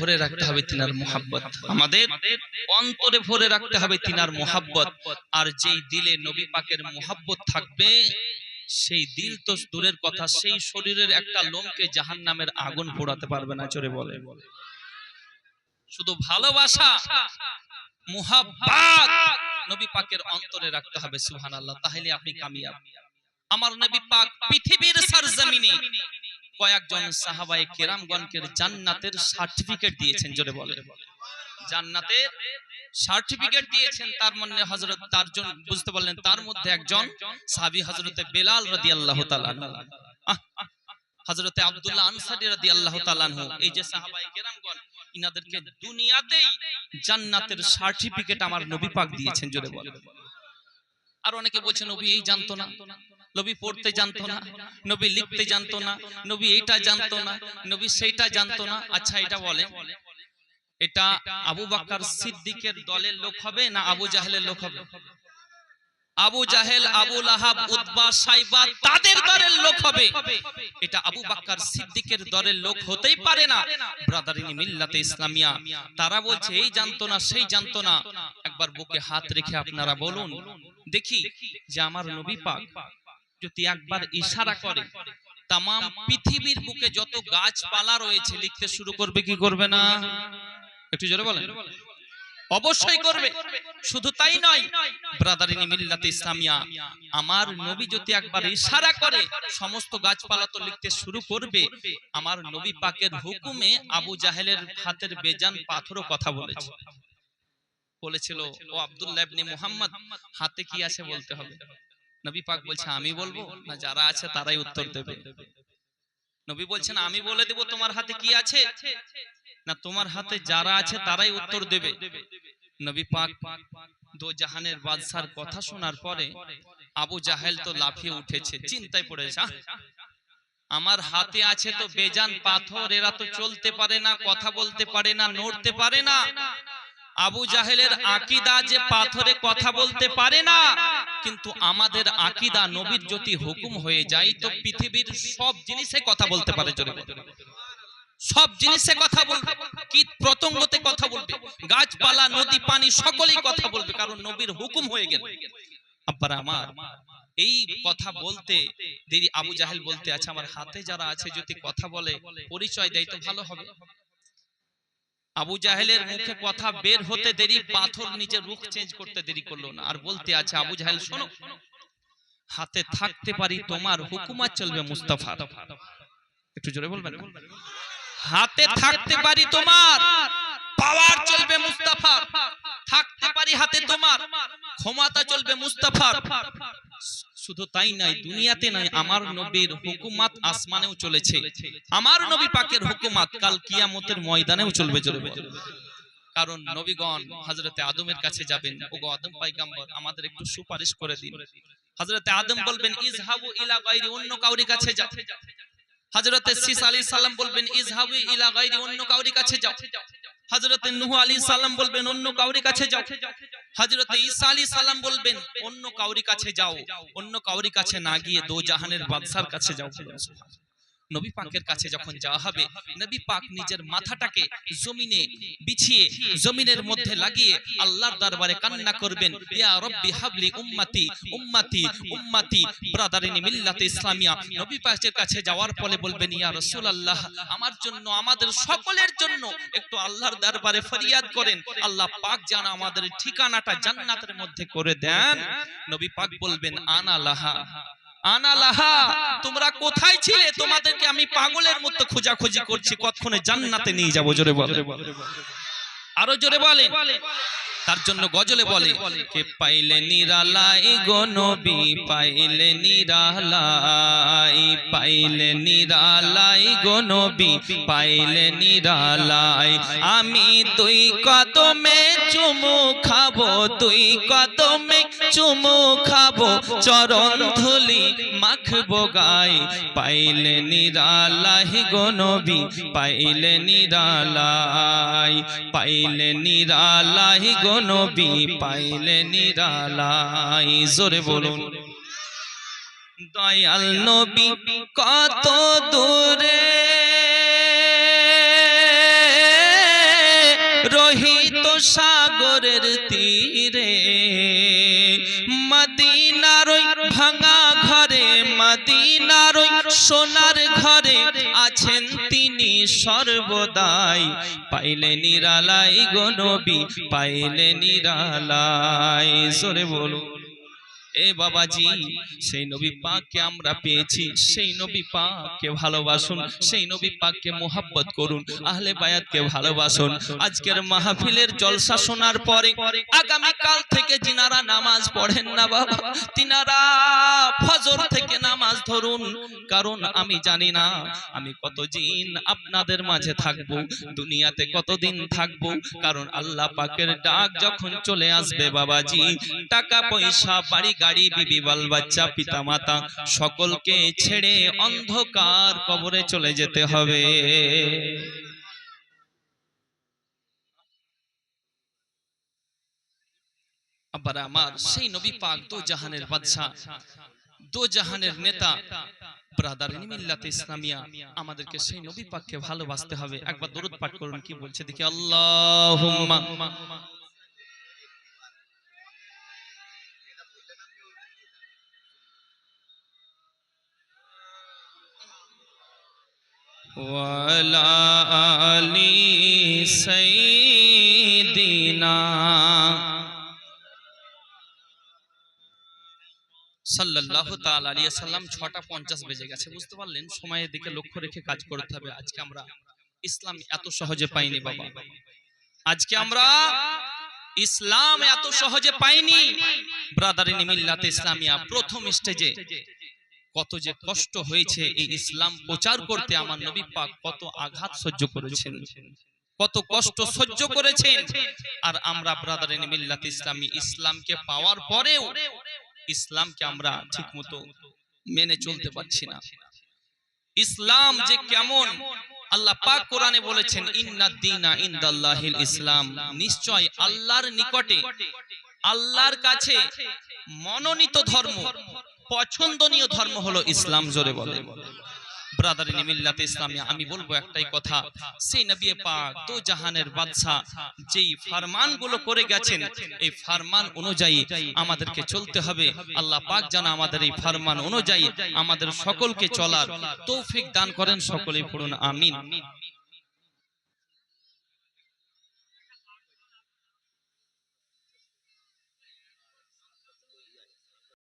ভরে রাখতে হবে তিনার মোহাব্বত। আমাদের অন্তরে ভরে রাখতে হবে তিনার মোহাব্বত। আর যেই দিলে নবী পাকের মোহাব্বত থাকবে সেই দিল তো দূরের কথা সেই শরীরের একটা লোমকে জাহান নামের আগুন পোড়াতে পারবে না বলে শুধু ভালোবাসা মুহাব্বাত নবী পাকের অন্তরে রাখতে হবে সুবহানাল্লাহ। তাহলে আপনি কামিয়াব। আমার নবী পাক পৃথিবীর সরজমিনে। কয়েকজন সাহাবায়ে কেরামগণকে জান্নাতের সার্টিফিকেট দিয়েছেন, জোরে বলে জান্নাতের সার্টিফিকেট দিয়েছেন, তার মানে হযরত তার জন বুঝতে বললেন তার মধ্যে একজন সাহাবী হযরতে বেলাল রাদিয়াল্লাহু তাআলা হযরতে আব্দুল্লাহ আনসারী রাদিয়াল্লাহু তাআলা আনহু। এই যে সাহাবায়ে কেরামগণ, ইনাদেরকে দুনিয়াতেই জান্নাতের সার্টিফিকেট আমার নবী পাক দিয়েছেন, জোরে বলে আর অনেকে বলছে নবী এই জানতো না। নবী পড়তে জানতো না। নবী লিখতে জানতো না। নবী এইটা জানতো না। নবী সেইটা জানতো না। আচ্ছা এটা বলে এটা আবু বাক্কার সিদ্দিকের দলের লোক হবে না আবু জাহেলের লোক হবে? আবু জাহেল আবু লাহাব উতবা সাইবা তাদের দলের লোক হবে। এটা আবু বাক্কার সিদ্দিকের দলের লোক হতেই পারে না। ব্রাদারিনী মিল্লাতে ইসলামিয়া তারা বলছে এই জানতো না সেই জানতো না একবার বুকে হাত রেখে আপনারা বলুন দেখি যে আমার নবী পাক যদি একবার ইশারা করে তাম পৃথিবীর বুকে যত গাছপালা রয়েছে লিখতে শুরু করবে কি করবে না? একটু জোরে বলেন। অবশ্যই করবে। শুধু তাই নয় ব্রাদারিনী মিল্লাতে ইসলামিয়া আমার নবী যদি একবার ইশারা করে সমস্ত গাছপালা তো লিখতে শুরু করবে। আমার নবী পাকের হুকুমে আবু জাহেলের হাতের বেজান পাথরও কথা বলেছে। বলেছিল ও আব্দুল্লাহ ইবনে মুহাম্মদ হাতে কি আছে বলতে হবে? নবী পাক বলছে আমি বলব। না যারা আছে তারাই উত্তর দেবে। নবী বলছেন আমি বলে দেব তোমার হাতে কি আছে? না তোমার হাতে যারা আছে তারাই উত্তর দেবে। নবী পাক দো জাহানের বাদশার কথা শোনার পরে আবু জাহেল তো লাফিয়ে উঠেছে চিন্তায় পড়েছে আমার হাতে আছে তো বেজান পাথর এরা তো চলতে পারে না কথা বলতে পারে না নড়তে পারে না আবু জাহেলের আকিদা যে পাথরে কথা বলতে পারে না কিন্তু আমাদের আকিদা নবীর যদি হুকুম হয়ে যায় তো পৃথিবীর সব জিনিসে কথা বলতে পারে বলে। সব জিনিসে কথা বলবে। কীট প্রতঙ্গতে কথা বলবে। গাছপালা নদী পানি সকলেই কথা বলবে কারণ নবীর হুকুম হয়ে গেল। আব্বারা আমার এই কথা বলতে দেরি। আবু জাহেল বলতে আছে আমার হাতে যারা আছে যদি কথা বলে পরিচয় দেয় তো ভালো হবে। আবু জাহেলের মুখে কথা বের হতে দেরি পাথর নিজের রুখ চেঞ্জ করতে দেরি করল না। আর বলতে আছে আবু জাহেল শোনো। হাতে থাকতে পারি তোমার হুকুমাত চলবে মুস্তাফা একটু জোরে বলবেন হাতে থাকতে পারি তোমার পাওয়ার চলবে মুস্তাফা থাকতে পারি হাতে তোমার ক্ষমতা চলবে মুস্তাফার। শুধু তাই নয় দুনিয়াতে নয় আমার নবীর হুকুমাত আসমানেও চলেছে। আমার নবী পাকের হুকুমাত কাল কিয়ামতের ময়দানেও চলবে চলবে। কারণ নবীগণ হযরতে আদমের কাছে যাবেন। ওগো আদম পয়গম্বর আমাদের একটু সুপারিশ করে দিন। হযরতে আদম বলবেন ইজহাবু ইলা গায়রি অন্য কাউরি কাছে যাও হযরতে সিস আলাইহিস সালাম বলবেন ইজহাবু ইলা গায়রি অন্য কাউরি কাছে যাও। হযরতে নুহু আলী সালাম বলবেন, অন্য কাউরি কাছে যাও। হজরত ঈসা আলী সালাম বলবেন, অন্য কাউরি কাছে যাও, অন্য কাউরি কাছে না গিয়ে দো জাহানের বাদশার কাছে যাও। নবী পাকের কাছে যখন যাওয়া হবে নবী পাক নিজের মাথাটাকে জমিনে বিছিয়ে জমিনের মধ্যে লাগিয়ে আল্লাহর দরবারে কান্না করবেন। ইয়া রব্বি হাবলি উম্মতি উম্মতি উম্মতি ব্রাদারিনি মিল্লাতে ইসলামিয়া নবী পাকের কাছে যাওয়ার পরে বলবেন ইয়া রাসূলুল্লাহ আমার জন্য আমাদের সকলের জন্য একটু আল্লাহর দরবারে ফরিয়াদ করেন আল্লাহ পাক যেন আমাদের ঠিকানাটা জান্নাতের মধ্যে করে দেন। নবী পাক বলবেন আনা লাহা। আনা লাহা তোমরা কোথায় ছিলে? তোমাদেরকে আমি পাগলের মতো খোঁজাখুঁজি করছি। কতক্ষণে জান্নাতে নিয়ে যাব? জোরে বলে আরও জোরে বলে তার জন্য গজলে বলে, কে পাইলে নিরালাই গো নবী, পাইলে নিরালাই পাইলে নিরালাই গো নবী, পাইলে নিরালাই, আমি তুই কদমে চুমু খাব, তুই কদমে চুমু খাব, চরণ ধুলি মাখবো গাই পাইলে নিরালাই গো নবী, পাইলে নিরালাই পাইলে নিরালাই গো নবী পাইলে নিরালাই। জোরে বলুন। দয়াল নবী কত দূরে? সোনার ঘরে আছেন তিনি সর্বদাই। পাইলে নিরালাই পাইলে নিরালাই। সরে বলো এ বাবাজি, সেই নবী পাককে আমরা পেয়েছি। সেই নবী ভালোবাসুন, সেই নবী পাককে মোহাব্বত করুন, আহলে বায়াতকে ভালোবাসুন। আজকের মাহফিলের জলসা শোনার পরে আগামী কাল থেকে যিনারা নামাজ পড়েন না বাবা, তিনারা ফজর থেকে নামাজ ধরুন কারণ আমি জানি না আমি কতদিন আপনাদের মাঝে থাকব দুনিয়াতে কতদিন থাকব কারণ আল্লাহ পাকের ডাক যখন চলে আসবে বাবাজি টাকা পয়সা বাড়ি গাড়ি বিবি বাল বাচ্চা পিতা মাতা সকলকে ছেড়ে অন্ধকার কবরে চলে যেতে হবে। আবার আমার সেই নবী পাক দো জাহানের বাদশা দো জাহানের নেতা। ব্রাদারিন মিল্লাতে ইসলামিয়া আমাদেরকে সেই নবী পাককে ভালোবাসতে হবে। একবার দরুদ পাঠ করুন কি বলছে? দেখি আল্লাহুম্মা ওয়ালা আলী সাইয়্যিদিনা সাল্লাম 6টা 50 বেজে গেছে। বুঝতে পারলেন? সময়ের দিকে লক্ষ্য রেখে কাজ করতে হবে। আজকে আমরা ইসলাম এত সহজে পাইনি বাবা। আজকে আমরা ইসলাম এত সহজে পাইনি। ব্রাদারিন মিল্লাতে ইসলামিয়া প্রথম স্টেজে কত যে কষ্ট হয়েছে এই ইসলাম প্রচার করতে আমার নবী পাক কত আঘাত সহ্য করেছেন। কত কষ্ট সহ্য করেছেন। আর আমরা ব্রাদারিন মিল্লাত ইসলামী ইসলামকে পাওয়ার পরেও ইসলামকে আমরা ঠিকমতো মেনে চলতে পারছি না। ইসলাম যে কেমন আল্লাহ পাক কোরআনে বলেছেন ইন্নাদ দীনা ইনদাল্লাহিল ইসলাম। নিশ্চয় আল্লাহর নিকটে আল্লাহর কাছে মনোনীত ধর্ম পছন্দনীয় ধর্ম হলো ইসলাম জোরে বলে ব্রাদারিন মিল্লাতে ইসলামী, আমি বলব একটাই কথা, সেই নবী পাক জাহানের বাদশাহ যেই ফরমানগুলো করে গেছেন, এই ফরমান অনুযায়ী আমাদেরকে চলতে হবে। আল্লাহ পাক যেন আমাদের এই ফরমান অনুযায়ী আমাদের সকলকে চলার তৌফিক দান করেন সকলে পড়ুন, আমিন।